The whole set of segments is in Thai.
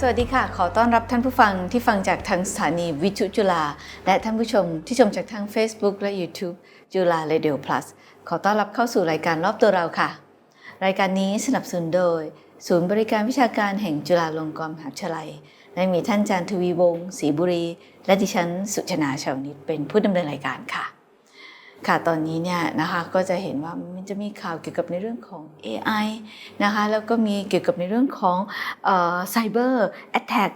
สวัสดีค่ะ ขอต้อนรับท่านผู้ฟังที่ฟังจากทางสถานีวิทยุจุฬาและท่านผู้ชมที่ชมจากทาง Facebook และ YouTube จุฬา Radio Plus ขอต้อนรับเข้าสู่รายการรอบตัวเราค่ะ รายการนี้สนับสนุนโดย ศูนย์บริการวิชาการแห่งจุฬาลงกรณ์มหาวิทยาลัยและมีท่านอาจารย์ทวีวงศ์ศรีบุรี และดิฉันสุชนาชาวนิตเป็นผู้ดำเนินรายการค่ะ ค่ะตอนนี้เนี่ยนะคะก็จะเห็นว่ามันจะมีข่าวเกี่ยวกับในเรื่องของ AI นะคะแล้วก็มีเกี่ยวกับในเรื่องของไซเบอร์แอตแทก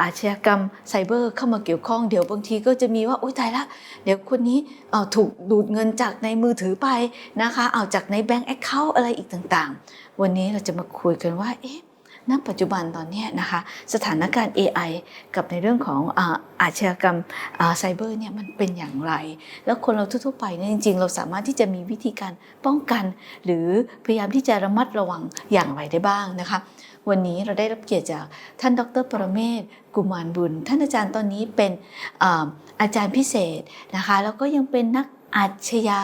อาชญากรรมไซเบอร์เข้ามาเกี่ยวข้องเดี๋ยวบางทีก็จะมีว่าโอ๊ยตายละเดี๋ยวคนนี้ถูกดูดเงินจากในมือถือไปนะคะเอาจากในแบงก์แอคเคาท์อะไรอีกต่างๆ วันนี้เราจะมาคุยกันว่าเอ๊ะ ณปัจจุบันตอนนี้นะคะสถานการณ์ AI กับในเรื่องของอาชญากรรมไซเบอร์เนี่ยมันเป็นอย่างไร แล้วคนเราทั่วๆไปเนี่ยจริงๆ เราสามารถที่จะมีวิธีการป้องกัน หรือพยายามที่จะระมัดระวังอย่างไรได้บ้างนะคะวันนี้เราได้รับเกียรติจากท่านดรปรเมศกุมารบุญ ท่านอาจารย์ตอนนี้เป็นอาอาจารย์พิเศษนะคะแล้วก็ยังเป็นนักอาชญา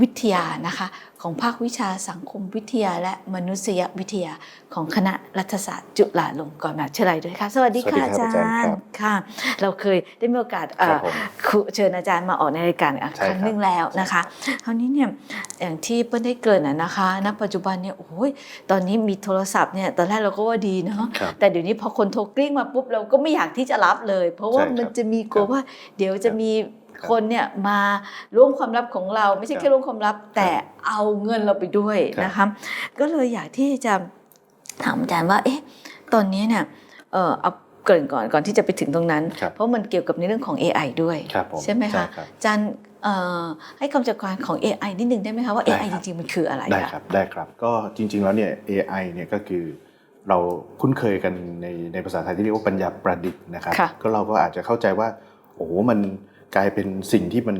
วิทยานะคะ ของภาควิชาสังคมวิทยาและมนุษยวิทยาของคณะรัฐศาสตร์จุฬาลงกรณ์มหาวิทยาลัยด้วยค่ะ สวัสดีค่ะสวัอาสดีจาครับอาจารย์รครัย์บค่ะ เราเคยได้มีโอกาสเอ่อครับผมครูเชิญอาจารย์มาออกในรายการอะใช่ครั้งครับหนึ่งแล้วนะคะคราวนี้เนี่ยอย่างที่เปิ้ลได้เกรินอะนะคะ ณ ปัจจุบันเนี่ยโอ้ยตอนนี้มีโทรศัพท์เนี่ยตอนแรกเราก็ว่าดีเนาะครับแต่เดี๋ยวนี้พอคนโทรกลิ้งมาปุ๊บเราก็ไม่อยากที่จะรับเลย เพราะว่าใช่ครับมันจะมีกลัวครับว่าเดี๋ยวจะมี ครับคนเนี่ยมาร่วมความลับของเราไม่ใช่ครับแค่ร่วมความลับ แต่เอาเงินเราไปด้วยครับนะคะก็เลยอยากที่จะถามอาจารย์ว่าเอ๊ะตอนนี้เนี่ยเออเอาเกรินก่อนก่อนที่จะไปถึงตรงนั้นครับเพราะมันเกี่ยวกับในเรื่องของ AI ด้วยครับผมใช่ไหมคะใช่ครับอาจารย์เอ่อให้คำจำกัดของ AI นิดนึงได้ไหมคะว่าได้ AI คจรับริง ๆ มันคืออะไรได้คะครับได้ครับ ก็จริง ๆ แล้วเนี่ย AI เนี่ยก็คือเราคุ้นเคยกันในในภาษาไทยที่เรียกว่าปัญญาประดิษฐ์นะครับค่ะก็เราก็อาจจะเข้าใจว่าโอ้โหมัน กลายเป็นสิ่งที่มัน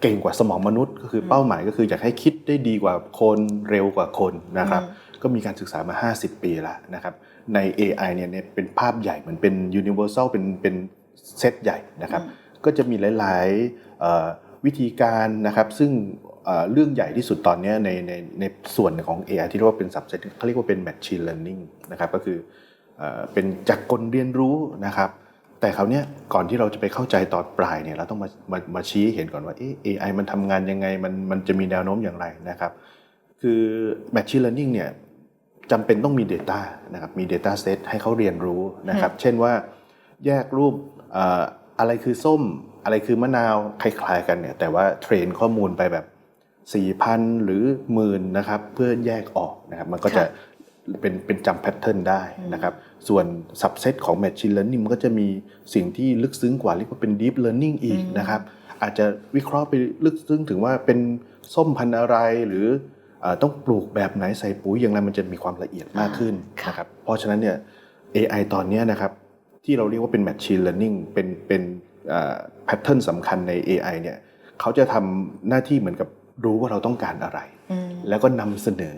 เก่งกว่าสมองมนุษย์ ก็คือเป้าหมายก็คืออยากให้คิดได้ดีกว่าคนเร็วกว่าคนนะครับก็มีการศึกษามา 50 ปีแล้วนะครับใน AI เนี่ยเนี่ยเป็นภาพใหญ่เหมือนเป็น universal เป็นเป็นเซตใหญ่นะครับอืมก็จะมีหลายๆเอ่อวิธีการนะครับซึ่งเอ่อเรื่องใหญ่ที่สุดตอนเนี้ยในในในส่วนของ AI ที่เรียกว่าเป็น subset เขาเรียกว่าเป็น machine learning นะครับก็คือเอ่อเป็นจักรกลเรียนรู้นะครับ แต่คราวเนี้ยก่อนที่เราจะไปเข้าใจตอนปลายเนี่ยเราต้องมามามาชี้ให้เห็นก่อนว่าเอ๊ะ AI มันทำงานยังไงมันมันจะมีแนวโน้มอย่างไรนะครับคือ Machine Learning เนี่ยจำเป็นต้องมี Data นะครับมี Data Set ให้เขาเรียนรู้นะครับเช่นว่าแยกรูปเอ่ออะไรคือส้ม อะไรคือมะนาวคล้ายๆกันเนี่ยแต่ว่าเทรนข้อมูลไปแบบ 4,000 หรือหมื่นนะครับเพื่อแยกออกนะครับมันก็จะค่ะ เป็นเป็นจำแพทเทิร์นได้นะครับ ส่วน subset ของ Machine Learning มันก็จะมีสิ่งที่ลึกซึ้งกว่าเรียกว่าเป็น Deep Learning อีกนะครับ อาจจะวิเคราะห์ไปลึกซึ้งถึงว่าเป็นส้มพันธุ์อะไรหรือเออต้องปลูกแบบไหนใส่ปุ๋ยอย่างไรมันจะมีความละเอียดมากขึ้นค่ะนะครับ เพราะฉะนั้นเนี่ย AI ตอนเนี้ยนะครับที่เราเรียกว่าเป็น Machine Learning เป็นเป็นแพทเทิร์นสำคัญใน AI เนี่ยเขาจะทำหน้าที่เหมือนกับรู้ว่าเราต้องการอะไรอืมแล้วก็นำเสนอ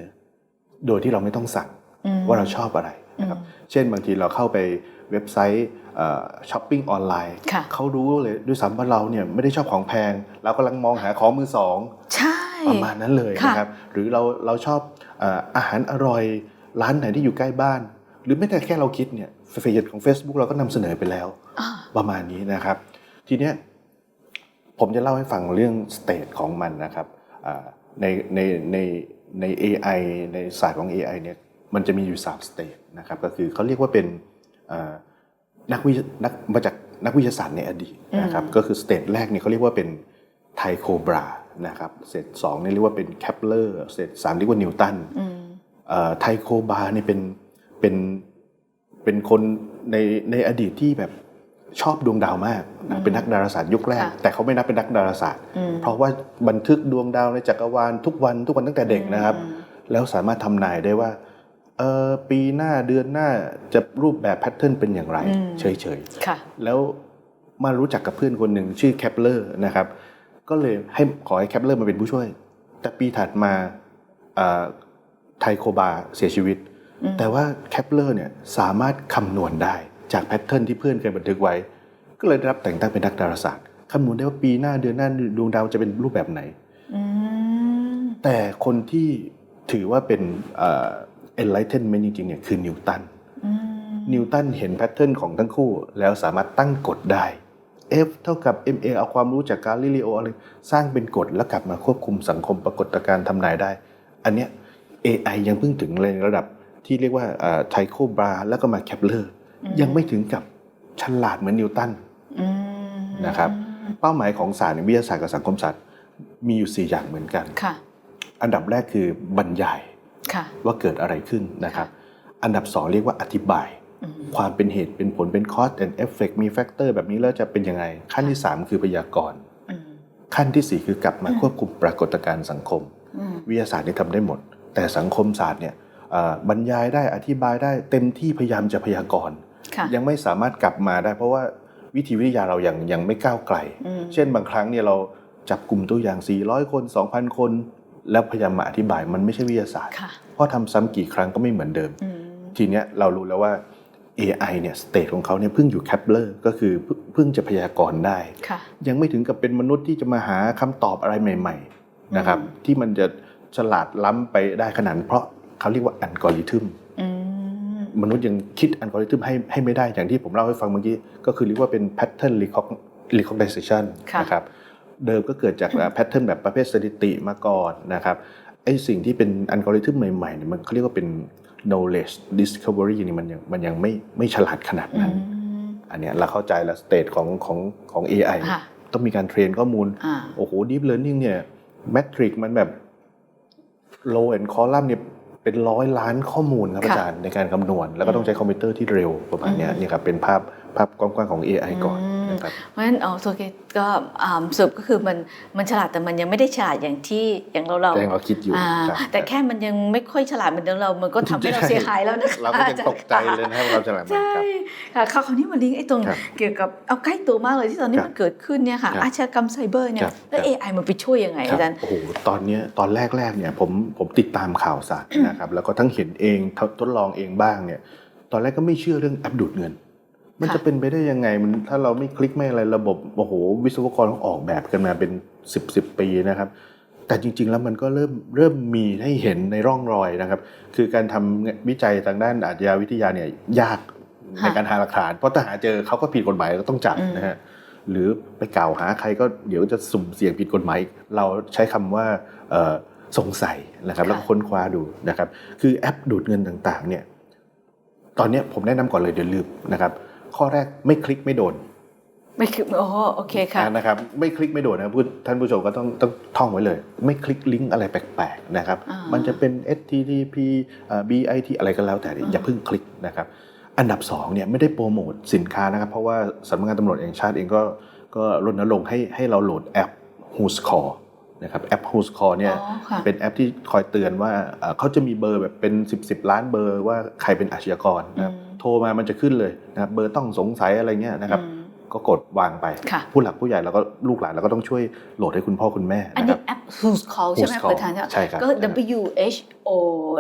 โดยที่เราไม่ต้องสั่งอืม ว่าเราชอบอะไรนะครับเช่นบางทีเราเข้าไปเว็บไซต์ช้อปปิ้งออนไลน์ค่ะเขารู้เลยด้วยซ้ำว่าเราเนี่ยไม่ได้ชอบของแพงเรากำลังมองหาของมือสองใช่ประมาณนั้นเลยค่ะนะครับหรือเราเราชอบเอ่ออาหารอร่อยร้านไหนที่อยู่ใกล้บ้าน หรือไม่แต่แค่เราคิดเนี่ยเฟซของ Facebook เราก็นำเสนอไปแล้วอ่าประมาณนี้นะครับ ทีเนี้ยผมจะเล่าให้ฟังเรื่องสเตตของมันนะครับอ่าในในในใน AI ในศาสตร์ของ AI เนี่ย มันจะมีอยู่3สเตตนะครับก็คือเขาเรียกว่าเป็นอ่านักวินักมาจากนักวิทยาศาสตร์ในอดีตนะครับก็คือสเตตแรกเนี่ยเขาเรียกว่าเป็นไทโคบรานะครับสเตตสองเนี่ยเรียกว่าเป็นแคปเลอร์สเตตสามเรียกว่านิวตันอืมไทโคบาเนี่ยเป็นเป็นเป็นคนในในอดีตที่แบบชอบดวงดาวมากนะเป็นนักดาราศาสตร์ยุคแรกค่ะแต่เขาไม่นับเป็นนักดาราศาสตร์อืมเพราะว่าบันทึกดวงดาวในจักรวาลทุกวันทุกวันตั้งแต่เด็กนะครับอืมแล้วสามารถทำนายได้ว่า เออปีหน้าเดือนหน้าจะรูปแบบแพทเทิร์นเป็นอย่างไรอืมเฉยๆค่ะแล้วมารู้จักกับเพื่อนคนหนึ่งชื่อแคปเลอร์นะครับ ก็เลยให้ขอให้แคปเลอร์มาเป็นผู้ช่วย แต่ปีถัดมาอ่าไทโคบาเสียชีวิตอืมแต่ว่าแคปเลอร์เนี่ยสามารถคำนวณได้จากแพทเทิร์นที่เพื่อนเคยบันทึกไว้ ก็เลยได้รับแต่งตั้งเป็นนักดาราศาสตร์คำนวณได้ว่าปีหน้าเดือนหน้าดวงดาวจะเป็นรูปแบบไหนอืมแต่คนที่ถือว่าเป็นเอ่อ enlightenment จริงๆเนี่ยคือนิวตันอืมนิวตันเห็นแพทเทิร์นของทั้งคู่ แล้วสามารถตั้งกฎได้ F เท่ากับ ma เอาความรู้จากกาลิเลโออะไรสร้างเป็นกฎแล้วกลับมาควบคุมสังคมปรากฏการณ์ทำนายได้ อันเนี้ย AI ยังเพิ่งถึงในระดับที่เรียกว่าไทโคบราแล้วก็มาแคปเลอร์อืมยังไม่ถึงกับฉลาดเหมือนนิวตันอืมนะครับเป้าหมายของศาสตร์ในวิทยาศาสตร์กับสังคมศาสตร์มีอยู่ 4 อย่างเหมือนกันค่ะอันดับแรกคือบรรยายค่ะ ว่าเกิดอะไรขึ้นนะครับ อันดับ 2 เรียกว่าอธิบายอืมความเป็นเหตุเป็นผลเป็น cause and effect มีแฟกเตอร์แบบนี้แล้วจะเป็นยังไง ขั้นที่ 3 คือพยากรณ์อืมขั้นทีสี่ 4 คือกลับมาควบคุมปรากฏการณ์สังคมอืมวิทยาศาสตร์นี่ทำได้หมด แต่สังคมศาสตร์เนี่ยเอ่อบรรยายได้อธิบายได้เต็มที่พยายามจะพยากรณ์ค่ะยังไม่สามารถกลับมาได้ เพราะว่าวิธีวิทยาเรายังยังไม่ก้าวไกลอืมเช่นบางครั้งเนี่ยเราจับกลุ่มตัวอย่าง 400 คน 2,000 คน แล้วพยายามมาอธิบายมันไม่ใช่วิทยาศาสตร์ค่ะเพราะทำซ้ำกี่ครั้งก็ไม่เหมือนเดิมอืมทีเนี้ยเรารู้แล้วว่า AI เนี่ยสเตจของเขาเนี่ยเพิ่งอยู่แคปเลอร์ก็คือเพิ่งเพิ่งจะพยากรณ์ได้ค่ะยังไม่ถึงกับเป็นมนุษย์ที่จะมาหาคำตอบอะไรใหม่ ๆ นะครับอืมที่มันจะฉลาดล้ำไปได้ขนาดนั้นเพราะเขาเรียกว่าอัลกอริทึมอืมมนุษย์ยังคิดอัลกอริทึมให้ให้ไม่ได้อย่างที่ผมเล่าให้ฟังเมื่อกี้ ก็คือเรียกว่าเป็น pattern recognition ค่ะนะครับ เดิมก็เกิดจากแพทเทิร์นแบบประเภทสถิติมาก่อนนะครับไอ้สิ่งที่เป็นอัลกอริทึมใหม่ๆเนี่ยมันเขาเรียกว่าเป็น knowledge discovery นี่มันยังมันยังไม่ไม่ฉลาดขนาดอืนั้นมอันเนี้ยเราเข้าใจแล้วสเตจของของของ AI ค่ะต้องมีการเทรนข้อมูลอ่าโอ้โห deep learning เนี่ยแมทริกมันแบบ low and column เนี่ยเป็นร้อยล้านข้อมูลครับค่ะอาจารย์ในการคำนวณ แล้วก็ต้องใช้คอมพิวเตอร์ที่เร็วประมาณเนี้ยอืมนี่ครับเป็นภาพภาพกว้างๆของ AI ก่อนอืมนะ ครับเพราะฉะนั้นอ๋อโอเคก็อ่าสรุปก็คือมันมันฉลาดแต่มันยังไม่ได้ฉลาดอย่างที่อย่างเราเราแต่ยังเราคิดอยู่อ่าครับแต่แค่มันยังไม่ค่อยฉลาดเหมือนเดิมเรา มันก็ทำให้เราใช่เสียหายแล้วนะคะเราก็ยังตกใจเลยนะครับเราจะหลังใช่ครับค่ะคราวนี้มาลิงก์ไอ้ตรงครับเกี่ยวกับเอาใกล้ตัวมากเลยที่ตอนนี้ครับมันเกิดขึ้นเนี่ยค่ะครับอาชญากรรมไซเบอร์เนี่ครัยบแล้วครับ AI มันไปช่วยยังไงครับอาจารย์โอ้โหตอนเนี้ยตอนแรกๆเนี่ยผมผมติดตามข่าวสารนะครับแล้วก็ทั้งเห็นเองทดทดลองเองบ้างเนี่ยตอนแรกก็ไม่เชื่อเรื่องแอปดูดเงิน มันค่ะจะเป็นไปได้ยังไงมันถ้าเราไม่คลิกไม่อะไรระบบโอ้โห วิศวกรเขาออกแบบกันมาเป็น 10 10 ปีนะครับ แต่จริง ๆ แล้วมันก็เริ่มเริ่มมีให้เห็นในร่องรอยนะครับ คือการทำวิจัยทางด้านอาชญาวิทยาเนี่ยยากในการหาหลักฐาน เพราะถ้าหาเจอเขาก็ผิดกฎหมายก็ต้องจับอืมนะฮะหรือไปกล่าวหาใครก็เดี๋ยวจะสุ่มเสี่ยงผิดกฎหมายอีกเราใช้คำว่าเอ่อสงสัยนะครับ แล้วก็ค้นคว้าดูนะครับ คือแอปดูดเงินต่างๆเนี่ยตอนเนี้ยผมแนะนำก่อนเลยเดี๋ยวลืมนะครับ ข้อแรกไม่คลิกไม่โดน ไม่คือโอ้โอเคค่ะอ่านะครับไม่คลิกไม่โดดนะครับผู้ท่านผู้ชมก็ต้องต้องท่องไว้เลย ไม่คลิกลิงก์อะไรแปลกๆนะครับอ่ามัมันจะเป็น http อ่า bit อะไรก็แล้วแต่เนี่ยอ่าอย่าเพิ่งคลิกนะครับ อันดับ2เนี่ยไม่ได้โปรโมทสินค้านะครับ เพราะว่าสำนักงานตำรวจแห่งชาติเองก็ก็รณรงค์ให้ให้เราโหลดแอป Who's Call นะครับแอป Who's Call เนี่ยอ๋อค่ะเป็นแอปที่คอยเตือนว่าเอ่อเขาจะมีเบอร์แบบเป็น 10บสล้านเบอร์ว่าใครเป็นอาชญากรนะครับอืม โทรมามันจะขึ้นเลยนะครับเบอร์ต้องสงสัยอะไรเงี้ยนะครับอืมก็กดวางไปค่ะผู้หลักผู้ใหญ่แล้วก็ลูกหลานเราก็ต้องช่วยโหลดให้คุณพ่อคุณแม่อันนะคนี้รับแอป Who's Call ใช่ไหม Who's Call เปิดทานใช่ไหมใช่ครับก็ใช่ครับ W H O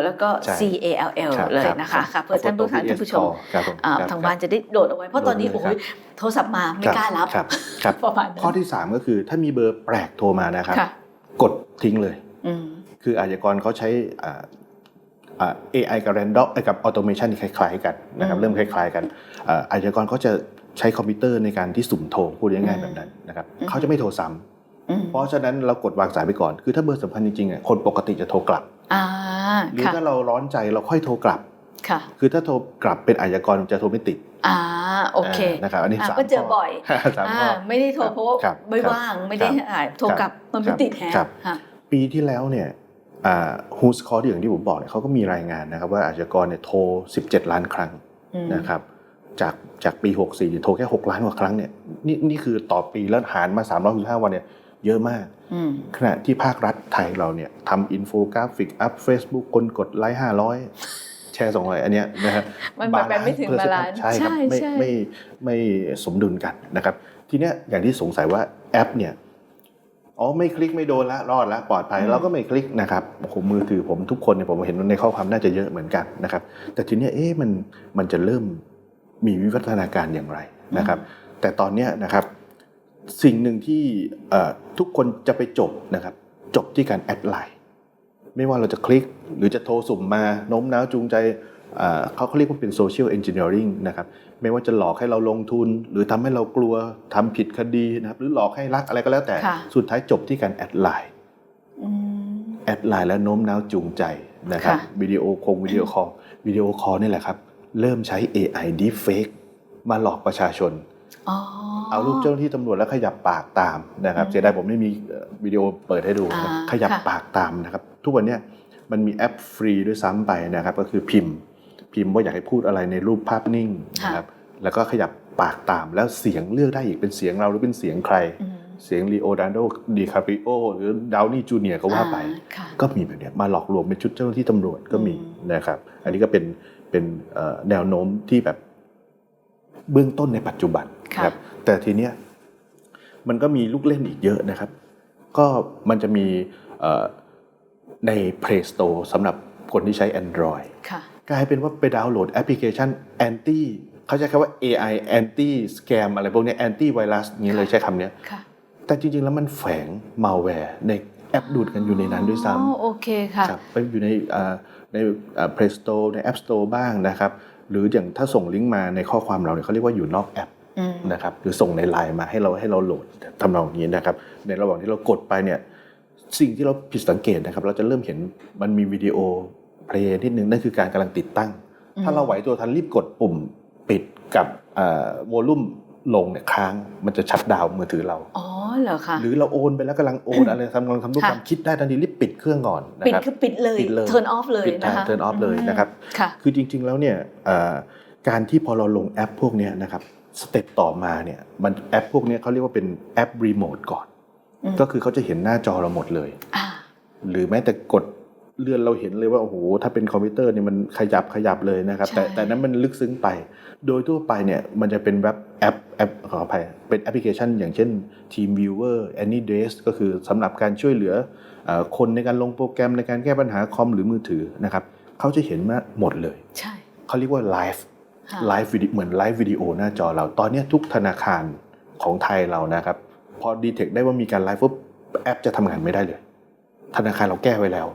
แล้วก็ใช่ C A L L ครับเลยรับนะคะรับค่ะเพื่อท่านผู้ชมท่านผู้ชมครับผมอ่าครับทางบ้านจะได้โหลดเอาไว้ เพราะตอนนี้โหลโอ้ดโหเลยครับโทรศัพท์มาไม่กล้ารับครับครับประมาณนั้นข้อที่ 3 ก็คือถ้ามีเบอร์แปลกโทรมานะครับค่ะกดทิ้งเลยอืมคืออาชญากรเขาใช้อ่าอ่า AI กับ random เอ้ยกับ automation ที่คล้ายๆกันนะครับอืมเริ่มคล้าย ๆ กันอ่าอาชญากรเขาจะใช้คอมพิวเตอร์ในการที่สุ่มโทรพูดง่ายๆแบบนั้นนะครับอืมเขาจะไม่โทรซ้ำอืมเพราะฉะนั้นเรากดวางสายไปก่อนคือถ้าเบอร์สำคัญจริงๆอะคนปกติจะโทรกลับอ่าหรือค่ะถ้าเราร้อนใจเราค่อยโทรกลับค่ะคือถ้าโทรกลับเป็นอาชญากรจะโทรไม่ติดอ่าโอเคานะครับอันนี้อ่าสามก็เจอข้บ่อยสามอ่าข้อไม่ได้โทรเพราะว่าครับไม่ครับว่างไม่ได้ครับอ่าโทรกลับมันไม่ครับติดแฮะครับค่ะปีที่แล้วเนี่ยอ่า ฮูสคอร์อย่างที่ผมบอกเนี่ยเขาก็มีรายงานนะครับ ว่าอาชญากรเนี่ยโทร 17 ล้านครั้งอืมนะครับจากจากปี 64เนี่ยโทรแค่ 6 ล้านกว่าครั้งเนี่ยนี่นี่คือต่อปีแล้วหารมา 365 วันเนี่ยเยอะมากอืมขณะที่ภาครัฐไทยเราเนี่ยทำอินโฟกราฟิก อัพ Facebook คนกดไลค์ 500 แชร์ 200 อันเนี้ยนะฮะมันแบบแบบไม่ถึง balance บาลานซ์ใช่ครับใช่ไม่ใช่ไม่ไม่สมดุลกันนะครับ ทีเนี้ยอย่างที่สงสัยว่าแอปเนี่ย อ๋อไม่คลิกไม่โดนละรอดละปลอดภัยเราก็ไม่คลิกนะครับโอ้โหมือถือผมทุกคนเนี่ยผมเห็นในข้อความน่าจะเยอะเหมือนกันนะครับ แต่ทีเนี้ยเอ๊ะมันมันจะเริ่มมีวิวัฒนาการอย่างไรนะครับ แต่ตอนเนี้ยนะครับสิ่งหนึ่งที่เอ่อทุกคนจะไปจบนะครับ จบที่การแอดไลน์ไม่ว่าเราจะคลิกหรือจะโทรสุ่มมาโน้มน้าวจูงใจอ่าเขาเขาเรียกว่าเป็น social engineering นะครับ ไม่ว่าจะหลอกให้เราลงทุน หรือทำให้เรากลัวทำผิดคดีนะครับ หรือหลอกให้รักอะไรก็แล้วแต่ค่ะสุดท้ายจบที่การแอดไลน์อืมแอดไลน์แล้วโน้มน้าวจูงใจนะครับค่ะวิดีโอคงวิดีโอคอลวิดีโอคอลนี่แหละครับ เริ่มใช้ AI deepfake มาหลอกประชาชนอ๋อเอารูปเจ้าหน้าที่ตำรวจแล้วขยับปากตามนะครับอืมเสียดายผมไม่มีเอ่อวิดีโอเปิดให้ดูนะครับอ่าขยับค่ะปากตามนะครับ ทุกวันเนี้ยมันมีแอปฟรีด้วยซ้ำไปนะครับ ก็คือพิมพ์ พิมพ์ว่าอยากให้พูดอะไรในรูปภาพนิ่งนะครับแล้วก็ขยับปากตามแล้วเสียงเลือกได้อีกเป็นเสียงเราหรือเป็นเสียงใครอืมเสียงลีโอนาร์โดดีคาปริโอหรือดาวนี่จูเนียก็ว่าไปอ่ค่ะก็มีแบบเนี้ยมาหลอกลวงเป็นชุดเจ้าหน้าที่ตำรวจก็มีอืมนะครับ อันนี้ก็เป็นเป็นเอ่อแนวโน้มที่แบบเบื้องต้นในปัจจุบันค่ะครับ แต่ทีเนี้ยมันก็มีลูกเล่นอีกเยอะนะครับ ก็มันจะมีเอ่อใน Play Store สำหรับคนที่ใช้ Android ค่ะ กลายเป็นว่าไปดาวน์โหลดแอปพลิเคชัน anti เขาใช้คำว่า AI anti scam อะไรพวกเนี้ย anti virus นี้เลยใช้คำเนี้ยค่ะแต่จริงๆแล้วมันแฝง malware ในแอปดูดกันอยู่ในนั้นด้วยซ้อ๋อโอเคค่ะำครับไปอยู่ในอ่าในอ่า Play Store ใน App Store บ้างนะครับ หรืออย่างถ้าส่งลิงก์มาในข้อความเราเนี่ยเขาเรียกว่าอยู่นอกแอปอืมนะครับหรือส่งในไลน์มาให้เราให้เราโหลดทำนองนี้นะครับ ในระหว่างที่เรากดไปเนี่ยสิ่งที่เราผิดสังเกตนะครับ เราจะเริ่มเห็นมันมีวิดีโอ เพลย์นิดนึงนั่นคือการกำลังติดตั้ง ถ้าเราไหวตัวทันรีบกดปุ่มปิดกับวอลลุ่มลงเนี่ยค้างมันจะชัดดาวน์มือถือเรา อ๋อเหรอคะหรือเราโอนไปแล้วกำลังโอนอะไรทำกำลังทำธุรกรรมค่ะคิดได้ทันทีรีบปิดเครื่องก่อนนะปิดครับคือปิดเลยปิดเลย turn off เลยปิดนะคะเทิร์นออฟเลยนะครับค่ะคือจริง ๆแล้วเนี่ยเอ่อการที่พอเราลงแอปพวกเนี้ยนะครับสเต็ปต่อมาเนี่ยมันแอปพวกเนี้ยเขาเรียกว่าเป็นแอปรีโมทก่อนอืมก็คือเขาจะเห็นหน้าจอเราหมดเลยอ่าหรือแม้แต่กด เลื่อนเราเห็นเลยว่าโอ้โหถ้าเป็นคอมพิวเตอร์เนี่ยมันขยับขยับเลยนะครับ แต่ใช่แต่นั้นมันลึกซึ้งไป โดยทั่วไปเนี่ยมันจะเป็นเว็บแอปแอปขออภัยเป็นแอปพลิเคชัน อย่างเช่น TeamViewer AnyDesk ก็คือสำหรับการช่วยเหลือเอ่อคนในการลงโปรแกรมในการแก้ปัญหาคอมหรือมือถือนะครับเขาจะเห็นมาหมดเลยใช่เขาเรียกว่าไลฟ์ค่ะไลฟ์วิดีเหมือนไลฟ์วิดีโอหน้าจอเราตอนเนี้ยทุกธนาคารของไทยเรานะครับ พอดีเทคได้ว่ามีการไลฟ์ปุ๊บแอปจะทำงานไม่ได้เลย ธนาคารเราแก้ไว้แล้ว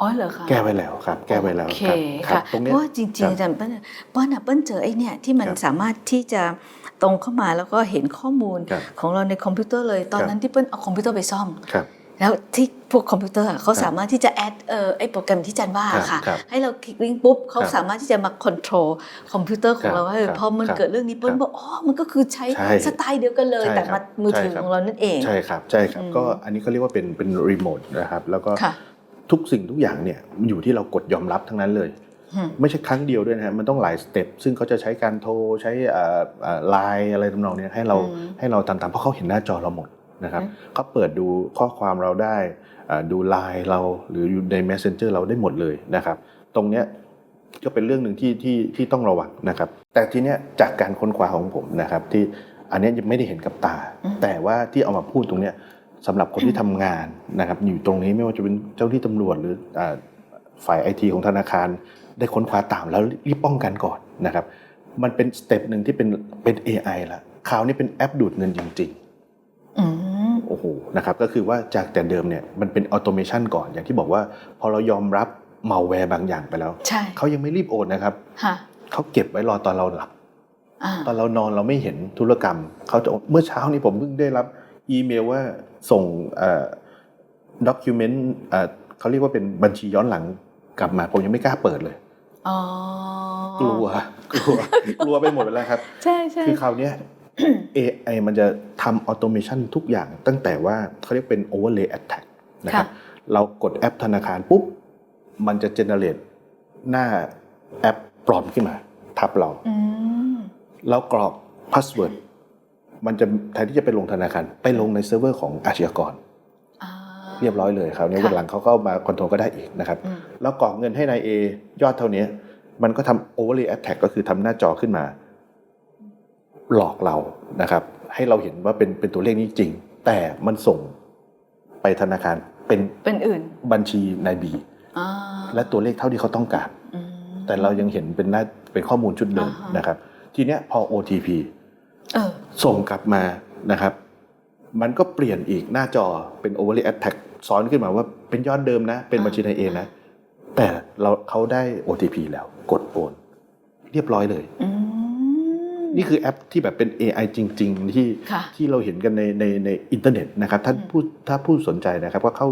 อ๋อเหรอคะแก้ไว้แล้วครับ แก้ไว้แล้วโอเคครับค่ะตรงเพเนี้ยราะว่าจริงครัๆบอาจารย์เปิ้ลเปิ้ลอะเปิ้ลเจอไอ้เนี่ยที่มันครับสามารถที่จะตรงเข้ามาแล้วก็เห็นข้อมูลครับของเราในคอมพิวเตอร์เลย ตอนครับนั้นที่เปิ้ลเอาคอมพิวเตอร์ไปซ่อมครับแล้วที่พวกคอมพิวเตอร์อะเขาครับสามารถที่จะแอดเอ่อไอ้โปรแกรมที่อาจันว่าครับค่ะครับให้เราคลิกลิงก์ปุ๊บเขาครับสามารถที่จะมาคอนโทรลคอมพิวเตอร์ของเราครับให้ครับพอมันครับเกิดเรื่องนี้เปิ้ลครับบอกอ๋อมันก็คือใช้ใช่สไตล์เดียวกันเลยใช่แต่ครัมาบมือถือใช่ครับของเรานั่นเอง ใช่ครับใช่ครับอืมก็อันนี้เขาเรียกว่าเป็นเป็นรีโมทนะครับแล้วก็ค่ะ ทุกสิ่งทุกอย่างเนี่ยมันอยู่ที่เรากดยอมรับทั้งนั้นเลยอืมไม่ใช่ครั้งเดียวด้วยนะฮะมันต้องหลายสเต็ปซึ่งเขาจะใช้การโทรใช้ไลน์อะไรทำนองเนี้ยให้เราอืมให้เราตามๆเพราะเขาเห็นหน้าจอเราหมดนะครับอืมเขาเปิดดูข้อความเราได้อ่าดูไลน์เราหรืออยู่ใน Messenger เราได้หมดเลยนะครับ ตรงเนี้ยก็เป็นเรื่องหนึ่งที่ที่ที่ต้องระวังนะครับ แต่ทีเนี้ยจากการค้นคว้าของผมนะครับที่อันเนี้ยยังไม่ได้เห็นกับตาอืมแต่ว่าที่เอามาพูดตรงเนี้ย สำหรับคนที่ทำงานนะครับอยู่ตรงนี้ไม่ว่าจะเป็นเจ้าหน้าที่ตำรวจหรืออ่าฝ่ายไอทีของธนาคาร ได้ค้นคว้าตามแล้วรีบป้องกันก่อนนะครับ มันเป็นสเต็ปหนึ่งที่เป็นเป็น AI ละคราวนี้เป็นแอปดูดเงินจริงอืมๆโอ้โหนะครับก็คือว่าจากแต่เดิมเนี่ยมันเป็นออโตเมชันก่อนอย่างที่บอกว่า พอเรายอมรับมาแวร์บางอย่างไปแล้วใช่เขายังไม่รีบโอนนะครับค่ะเขาเก็บไว้รอตอนเราหลับอ่าตอนเรานอนเราไม่เห็นธุรกรรมเขาจะเมื่อเช้านี้ผมเพิ่งได้รับ อีเมลว่าส่งด็อกิวเมนต์เขาเรียกว่าเป็นบัญชีย้อนหลังกลับมา ผมยังไม่กล้าเปิดเลยอ๋อกลัวกลัวกลัวไปหมดแล้วครับ ใช่ใช่คือคราวเนี้ย AI มันจะทำออโตเมชันทุกอย่างตั้งแต่ว่าเขาเรียกเป็น overlay attack นะครับเรากดแอปธนาคารปุ๊บ มันจะเจเนเรตหน้าแอปปลอมขึ้นมา ทับเราอืมเรากรอกพาสเวิร์ด มันจะแทนที่จะไปลงธนาคารไปลงในเซิร์ฟเวอร์ของอาชญากรอ่าเรียบร้อยเลยคราวนี้ค่ะวันหลังเขาก็มาคอนโทรลก็ได้อีกนะครับอืมแล้วกรอกเงินให้นายเอยอดเท่านี้ มันก็ทำ overlay attack ก็คือทำหน้าจอขึ้นมา หลอกเรานะครับ ให้เราเห็นว่าเป็นเป็นตัวเลขนี้จริง แต่มันส่งไปธนาคารเป็นเป็นอื่น บัญชีนายบีอ่าและตัวเลขเท่าที่เขาต้องการอืมแต่เรายังเห็นเป็นหน้าเป็นข้อมูลชุดเดิมอ่าฮะนะครับ ทีเนี้ยพอ OTP เออ ส่งกลับมานะครับ มันก็เปลี่ยนอีกหน้าจอเป็น overlay attack ซ้อนขึ้นมาว่าเป็นยอดเดิมนะ เป็นบัญชีนายเอนะ แต่เราเขาได้ OTP แล้วกดโอน เรียบร้อยเลยอืมนี่คือแอปที่แบบเป็น AI จริง ๆ ที่ค่ะที่เราเห็นกันในในในอินเทอร์เน็ตนะครับ ถ้าอืมผู้ถ้าผู้สนใจนะครับ ก็เข้า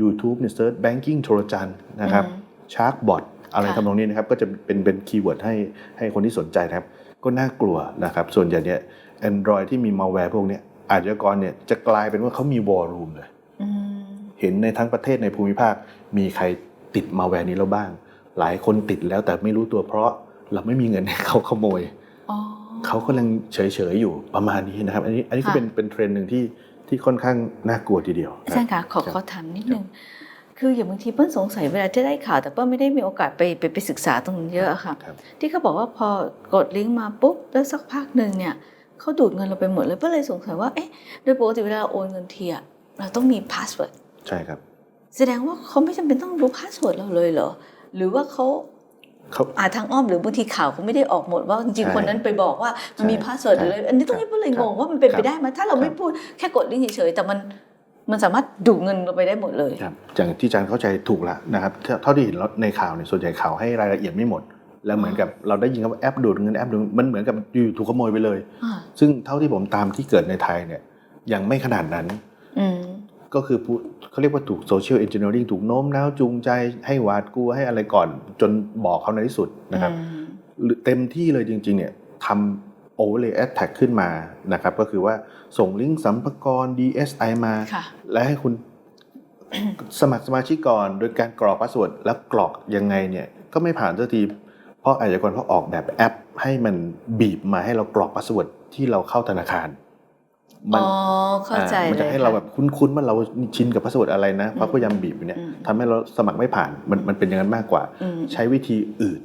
YouTube เนี่ยเซิร์ช banking โทรจันทร์นะครับอืมชาร์กบอทอะไรค่ะทำนองนี้นะครับ ก็จะเป็นเป็นคีย์เวิร์ดให้ให้คนที่สนใจนะครับ ก็น่ากลัวนะครับ ส่วนใหญ่เนี่ย Android ที่มีมาแวร์พวกเนี้ยอาชญากรเนี่ยจะกลายเป็นว่าเขามีวอลลุ่มเลยอืมเห็นในทั้งประเทศในภูมิภาค มีใครติดมาแวร์นี้แล้วบ้าง หลายคนติดแล้วแต่ไม่รู้ตัวเพราะเราไม่มีเงินให้เขาขโมยอ๋อเขากำลังเฉยๆอยู่ประมาณนี้นะครับ อันนี้อันนี้ก็ค่ะเป็นเป็นเทรนด์หนึ่งที่ที่ค่อนข้างน่ากลัวทีเดียวอาจารย์คะขอครับขอถามนิดนึง คืออย่างบางทีเปิ้ลสงสัยเวลาที่ได้ข่าว แต่เปิ้ลไม่ได้มีโอกาสไปไปไปศึกษาตรงนั้นเยอะอะค่ะครับที่เขาบอกว่าพอกดลิงก์มาปุ๊บแล้วสักพักหนึ่งเนี่ยเขาดูดเงินเราไปหมดเลยเปิ้ลเลยสงสัยว่าเอ๊ะโดยปกติเวลาเราโอนเงินทีอะเราต้องมีพาสเวิร์ดใช่ครับ แสดงว่าเขาไม่จำเป็นต้องรู้พาสเวิร์ดเราเลยเหรอหรือว่าเขาเขาอาทางอ้อมหรือบางทีข่าวเขาไม่ได้ออกหมดว่าจริงใช่ๆคนนั้นไปบอกว่ามันมีใช่พาสเวิร์ดใช่อะไรอันนี้ตรงนี้เปิ้ลเลยครังบงว่ามันเป็นคไปรับได้ไหมถ้าเราไม่ครับพูดแค่กดลิงก์เฉยๆแต่มัน มันสามารถดูดเงินเราไปได้หมดเลยครับอย่างที่อาจารย์เข้าใจถูกแล้วนะครับเท่าเท่าที่เห็นในข่าวเนี่ยส่วนใหญ่ข่าวให้รายละเอียดไม่หมด แล้วเหมือนกับเราได้ยินคำว่าแอปดูดเงินแอปดูดมันเหมือนกับอยู่ถูกขโมยไปเลยอ่าซึ่งเท่าที่ผมตามที่เกิดในไทยเนี่ยยังไม่ขนาดนั้นอืมก็คือผู้เขาเรียกว่าถูกโซเชียลเอนจิเนียริงถูกโน้มน้าวจูงใจให้หวาดกลัวให้อะไรก่อน จนบอกเขาในที่สุดนะครับอืมหรือเต็มที่เลยจริง ๆ เนี่ยทำโอเวอร์เลยแอ t แท็กขึ้นมานะครับ ก็คือว่า ส่งลิงก์สัมภาระ DSI มาค่ะและให้คุณสมัครสมาชิกก่อน โดยการกรอกพาสเวิร์ดแล้วกรอกยังไงเนี่ยก็ไม่ผ่านสักทีเพราะอาชญากรเขาออกแบบแอป ให้มันบีบมาให้เรากรอกพาสเวิร์ดที่เราเข้าธนาคารมัอ๋อเข้าใจอ่ามันจะเลยให้เราค่ะแบบคุ้นๆว่าเราชินกับพาสเวิร์ดอะไรนะเพราะพยายามบีบอยู่เนี่ยอืมทำให้เราสมัครไม่ผ่านมันมันเป็นอย่างนั้นมากกว่าอืมใช้วิธีอื่น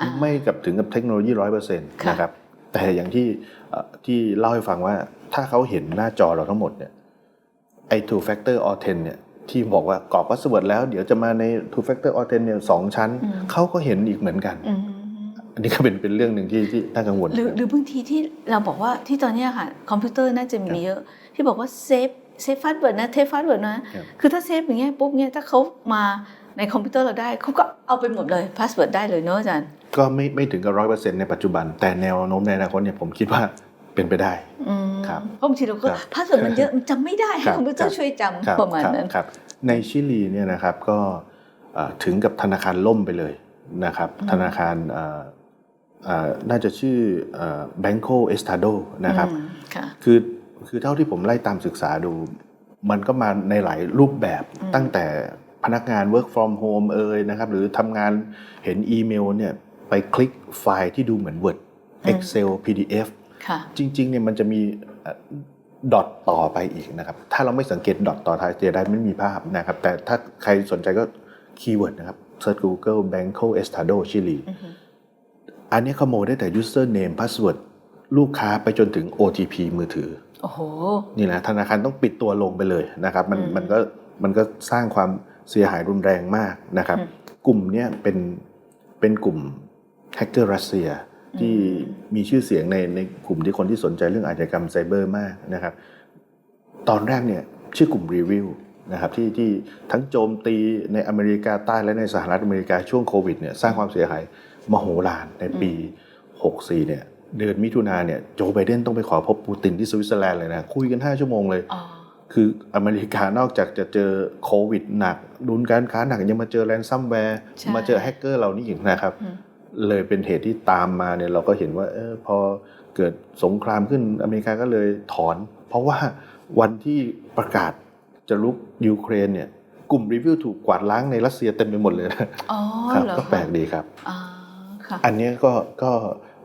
อ่าไม่กับถึงกับเทคโนโลยีร้อยเปอร์เซ็นต์ค่ะนะครับ แต่อย่างที่เอ่อที่เล่าให้ฟังว่าถ้าเขาเห็นหน้าจอเราทั้งหมดเนี่ยไอ้ two factor authent เนี่ยที่บอกว่ากรอกพาสเวิร์ดแล้วเดี๋ยวจะมาใน two factor authent เนี่ยสองชั้นอืมเขาก็เห็นอีกเหมือนกันอืมอันนี้ก็เป็นเป็นเรื่องหนึ่งที่ที่น่ากังวล หรือหรือบางทีที่เราบอกว่าที่ตอนเนี้ยค่ะคอมพิวเตอร์น่าจะมีเยอะ ที่บอกว่าเซฟเซฟฟาสเวิร์ดนะเทฟฟาสเวิร์ดนะครับคือถ้าเซฟอย่างเงี้ยปุ๊บเนี่ยถ้าเขามาในคอมพิวเตอร์เราได้เขาก็เอาไปหมดเลยพาสเวิร์ดได้เลยเนอะอาจารย์ ก็ไม่ไม่ถึงกับร้อยเปอร์เซ็นต์ในปัจจุบัน แต่แนวโน้มในอนาคตเนี่ยผมคิดว่าเป็นไปได้อืมครับเพราะบางทีเราก็ครับพาสเวิร์ดมันเยอะมันจำไม่ได้ให้ครับคอมพิวเตอครัร์บช่วยจำครับประมาณครับนั้นครับในชิลีเนี่ยนะครับก็เอ่อถึงกับธนาคารล่มไปเลยนะครับอืมธนาคารเอ่อเอ่อน่าจะชื่อแบงโกเอสตาโดนะครับอืมค่ะคือคือเท่าที่ผมไล่ตามศึกษาดู มันก็มาในหลายรูปแบบอืมตั้งแต่พนักงาน work from home เอ่ยนะครับ หรือทำงานเห็นอีเมลเนี่ย ไปคลิกไฟล์ที่ดูเหมือน Word Excel PDF ค่ะจริงๆเนี่ยมันจะมีดอทต่อไปอีกนะครับ ถ้าเราไม่สังเกตดอทต่อท้ายจะได้ไม่มีภาพนะครับ แต่ถ้าใครสนใจก็คีย์เวิร์ดนะครับ search Google Banco Estado Chile อือฮึอันนี้ขโมยได้แต่ username password ลูกค้าไปจนถึง OTP มือถือ โอ้โห นี่แหละธนาคารต้องปิดตัวลงไปเลยนะครับ มันอืมมันก็มันก็สร้างความเสียหายรุนแรงมากนะครับอืมกลุ่มเนี้ยเป็นเป็นกลุ่ม แฮกเกอร์รัสเซียที่มีชื่อเสียงในในกลุ่มที่คนที่สนใจเรื่องอาชญากรรมไซเบอร์มากนะครับ ตอนแรกเนี่ยชื่อกลุ่มรีวิวนะครับที่ที่ทั้งโจมตีในอเมริกาใต้และในสหรัฐอเมริกาช่วงโควิดเนี่ยสร้างความเสียหายมโหฬารในปี 64 เนี่ยเดือนมิถุนาเนี่ยโจไบเดนต้องไปขอพบปูตินที่สวิตเซอร์แลนด์เลยนะ คุยกัน 5 ชั่วโมงเลยอ๋อคืออเมริกานอกจากจะเจอโควิดหนักดุลการค้าหนักยังมาเจอแรนซัมแวร์ใช่มาเจอแฮกเกอร์เหล่านี้อีกนะครับอืม เลยเป็นเหตุที่ตามมาเนี่ยเราก็เห็นว่าเออพอเกิดสงครามขึ้นอเมริกาก็เลยถอน เพราะว่าวันที่ประกาศจะลุกยูเครนเนี่ยกลุ่มรีวิวถูกกวาดล้างในรัสเซียเต็มไปหมดเลยนะอ๋อครับเหรอก็คะแปลกดีครับอ่าค่ะอันเนี้ยก็ก็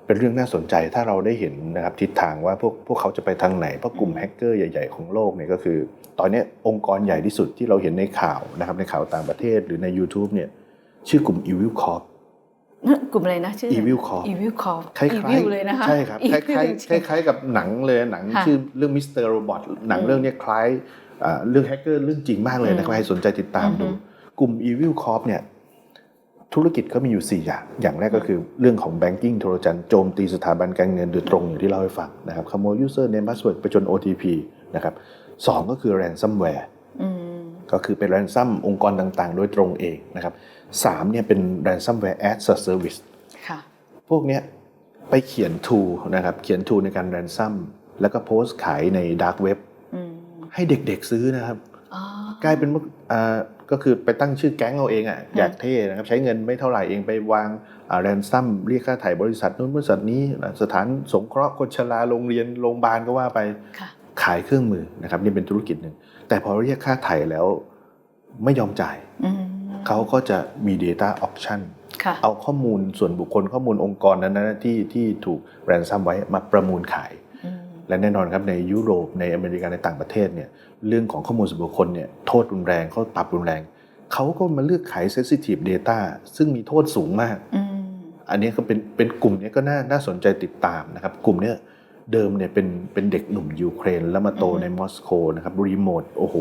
เป็นเรื่องน่าสนใจถ้าเราได้เห็นนะครับทิศทางว่าพวกพวกเขาจะไปทางไหนเพราะกลุ่มอืมแฮกเกอร์ใหญ่ ๆ ของโลกเนี่ยก็คือ ตอนเนี้ยองค์กรใหญ่ที่สุดที่เราเห็นในข่าวนะครับในข่าวต่างประเทศหรือใน YouTube เนี่ยชื่อกลุ่ม Evil Corp นั่น กลุ่มอะไรนะชื่อ Evil Corp Evil Corp คล้าย Evil เลยนะคะใช่ครับคล้าย Evil ๆคล้ายๆคล้ายๆกับหนังเลยหนังค่ะชื่อเรื่องมิสเตอร์โรบอทหนังอืมเรื่องเนี้ยคล้ายอ่าเรื่องแฮกเกอร์เรื่องจริงมากเลยนะอืมใครสนใจติดตามดูอือฮึกลุ่ม Evil Corp เนี่ยธุรกิจเขามีอยู่ 4 อย่าง อย่างแรกก็คือเรื่องของ banking โทรจันทร์โจมตีสถาบันการเงินโดยตรงอย่างที่เล่าให้ฟังนะครับขโมย user name password ไปจน OTP นะครับสองก็คือ ransomware อืมก็คือเป็น ransom องค์กรต่างๆ โดยตรงเองนะครับ สามเนี่ยเป็น ransomware as a service ค่ะพพวกเนี้ยไปเขียนทูนะครับเขียนทูในการแรนซัมแล้วก็โพสต์ขายในดาร์กเว็บอืมให้เด็กๆซื้อนะครับอ๋อกลายเป็นว่าอ่าก็คือไปตั้งชื่อแก๊งเอาเองอะอืมอยากเท่นะครับใช้เงินไม่เท่าไหร่เองไปวางแรนซัมเรียกค่าถ่ายบริษัทนู้นบริษัทนี้สถานสงเคราะห์คนชราโรงเรียนโรงพยาบาลก็ว่าไปค่ะขายเครื่องมือนะครับนี่เป็นธุรกิจหนึ่งแต่พอเรียกค่าไถ่แล้วไม่ยอมจ่ายอืม เขาก็จะมี Data Auction ค่ะเอาข้อมูลส่วนบุคคลข้อมูลองค์กรนั้นนะที่ที่ถูกแรนซัมไว้มาประมูลขายอืมและแน่นอนครับในยุโรปในอเมริกาในต่างประเทศเนี่ยเรื่องของข้อมูลส่วนบุคคลเนี่ยโทษรุนแรงเขาปรับรุนแรง เขาก็มาเลือกขาย Sensitive Data ซึ่งมีโทษสูงมากอืมอันนี้ก็เป็นเป็นกลุ่มเนี้ก็น่าน่าสนใจติดตามนะครับ กลุ่มเนี้ยเดิมเนี่ยเป็นเป็นเด็กหนุ่มยูเครน แล้วมาโตอืมในมอสโกนะครับรีโมทโอ้โห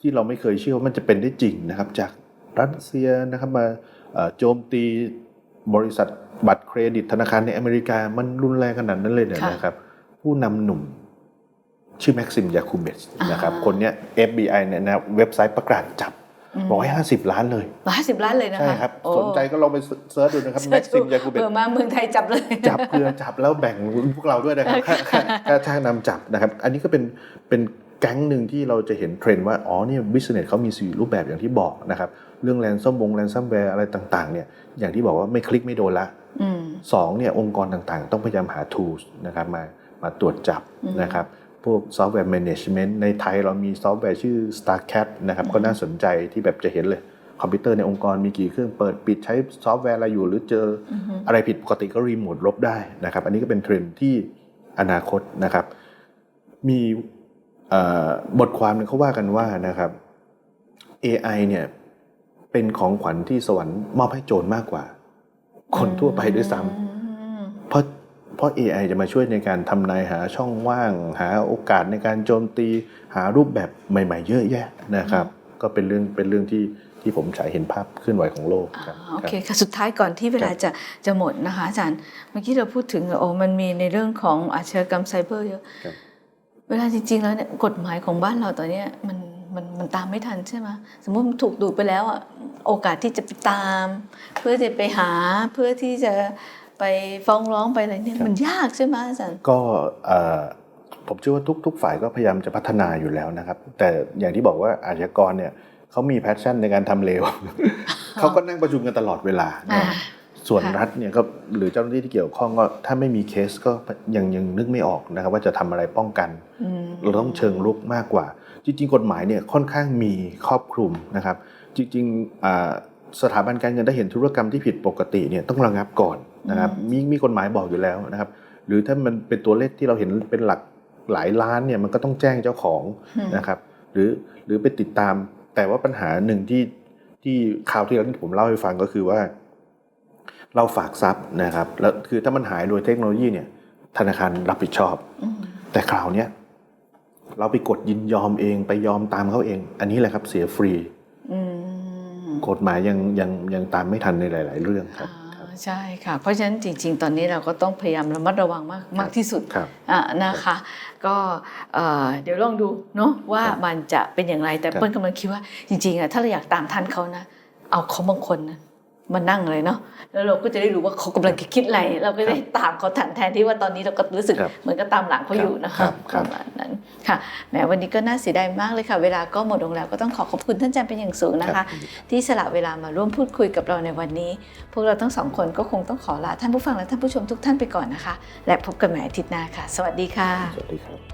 ที่เราไม่เคยเชื่อว่ามันจะเป็นได้จริงนะครับจาก รัสเซียนะครับมาเอ่อโจมตีบริษัทบัตรเครดิตธนาคารในอเมริกา มันรุนแรงขนาดนั้นเลยเนี่ยค่ะนะครับ ผู้นำหนุ่มชื่อแม็กซิมยาคูเบสนะครับอ่าคนเนี้ย FBI เนี่ยนะเว็บไซต์ประกาศจับร้อยห้าสิบล้านเลยร้อยห้าสิบล้านเลยนะคะใช่ครับโอ้สนใจก็ลองไปเซิร์ชดูนะครับเสิแม็ร์กชซิมดูยาคูเบสเผื่อมาเมืองไทยจับเลย จับเรือจับแล้วแบ่งพวกเราด้วยนะครับค่าค่าค่าช่างนำจับนะครับ อันนี้ก็เป็นเป็น แก๊งหนึ่งที่เราจะเห็นเทรนด์ว่า อ๋อเนี่ยบิสเนสเขามีสี่รูปแบบอย่างที่บอกนะครับ เรื่องแรนซัมวงแรนซัมแวร์อะไรต่างๆเนี่ยอย่างที่บอกว่าไม่คลิกไม่โดนละอืมสองเนี่ยองค์กรต่างๆ ต้องพยายามหา tools นะครับมามาตรวจจับอืมนะครับพวกซอฟต์แวร์ management ในไทยเรามีซอฟต์แวร์ชื่อ StarCat นะครับก็น่าสนใจที่แบบจะเห็นเลย คอมพิวเตอร์ในองค์กรมีกี่เครื่องเปิดปิดใช้ซอฟต์แวร์อะไรอยู่ หรือเจอออฮึอะไรผิดปกติก็รีโมทลบได้นะครับ อันนี้ก็เป็นเทรนด์ที่อนาคตนะครับ มีเอ่อ บทความหนึงเขาว่ากันว่านะครับ AI เนี่ยเป็นของขวัญที่สวรรค์มอบให้โจรมากกว่า คนทั่วไปด้วยซ้ำอืมเพราะเพราะ AI จะมาช่วยในการทำนายหาช่องว่าง หาโอกาสในการโจมตีหารูปแบบใหม่ ๆ เยอะแยะนะครับ ก็เป็นเรื่องเป็นเรื่องที่ที่ผมฉายเห็นภาพเคลื่อนไหวของโลกครับอ่าโอครับเคค่ะสุดท้ายก่อนที่เวลาครับจะจะหมดนะคะอาจารย์เมื่อกี้เราพูดถึงโอ้มันมีในเรื่องของอาชญากรรมไซเบอร์เยอะครับ เวลาจริงๆแล้วเนี่ยกฎหมายของบ้านเราตอนเนี้ยมันมันมันตามไม่ทันใช่ไหมสมมติมันถูกดูดไปแล้วอะโอกาสที่จะไปตาม เพื่อจะไปหาเพื่อที่จะไปฟ้องร้องไปอะไรเนี่ยมันยากใช่ไหมอาจารย์ก็เอ่อผมเชื่อว่าทุกทุกฝ่ายก็พยายามจะพัฒนาอยู่แล้วนะครับ แต่อย่างที่บอกว่าอาชญากรเนี่ยเขามีแพชชั่นในการทำเลวเขาก็นั่งประชุมกันตลอดเวลาอ่า ส่วนค่ะรัฐเนี่ยก็หรือเจ้าหน้าที่ที่เกี่ยวข้องก็ถ้าไม่มีเคสก็ยังยังนึกไม่ออกนะครับ ว่าจะทำอะไรป้องกันอืมเราต้องเชิงลุกมากกว่า จริง ๆ กฎหมายเนี่ยค่อนข้างมีครอบคลุมนะครับ จริงๆอ่าสถาบันการเงินได้เห็นธุรกรรมที่ผิดปกติเนี่ยต้องระงับก่อนนะครับอืมมีมีกฎหมายบอกอยู่แล้วนะครับ หรือถ้ามันเป็นตัวเลขที่เราเห็นเป็นหลักหลายล้านเนี่ยมันก็ต้องแจ้งเจ้าของอืมนะครับ หรือหรือไปติดตามแต่ว่าปัญหาหนึ่งที่ที่ข่าวที่แล้วที่ผมเล่าให้ฟังก็คือว่า เราฝากทรัพย์นะครับแล้วคือถ้ามันหายโดยเทคโนโลยีเนี่ยธนาคารรับผิดชอบอืมแต่คราวเนี้ยเราไปกดยินยอมเองไปยอมตามเขาเอง อันนี้แหละครับเสียฟรีอืมกฎหมายยังยังยังตามไม่ทันในหลาย ๆ เรื่องครับอ่าใช่ค่ะ เพราะฉะนั้นจริง ๆ ตอนนี้เราก็ต้องพยายามระมัดระวังมากมากที่สุดครับอะนะคะ ก็เอ่อเดี๋ยวลองดูเนาะว่าครับมันจะเป็นอย่างไรแต่ครับเปิ้ลกำลังคิดว่าจริงๆอะถ้าเราอยากตามทันเขานะ เอาเขาบางคนนะ มานั่งเลยเนาะแล้วเราก็จะได้รู้ว่าเขากำลังคิดอะไร เราก็ได้ตามเขาทันแทนที่ว่าตอนนี้เราก็รู้สึกครับเหมือนกับตามหลังเขาอยู่นะครัคะบปครับระมาณนั้นค่ะแหมวันนี้ก็น่าเสียดายมากเลยค่ะ เวลาก็หมดลงแล้วก็ต้องขอขอบคุณท่านอาจารย์เป็นอย่างสูงนะครัคะบที่สละเวลามาร่วมพูดคุยกับเราในวันนี้ พวกเราทั้งสองคนก็คงต้องขอลาท่านผู้ฟังและท่านผู้ชมทุกท่านไปก่อนนะคะ และพบกันใหม่อาทิตย์หน้าค่ะ สวัสดีค่ะสวัสดีครับ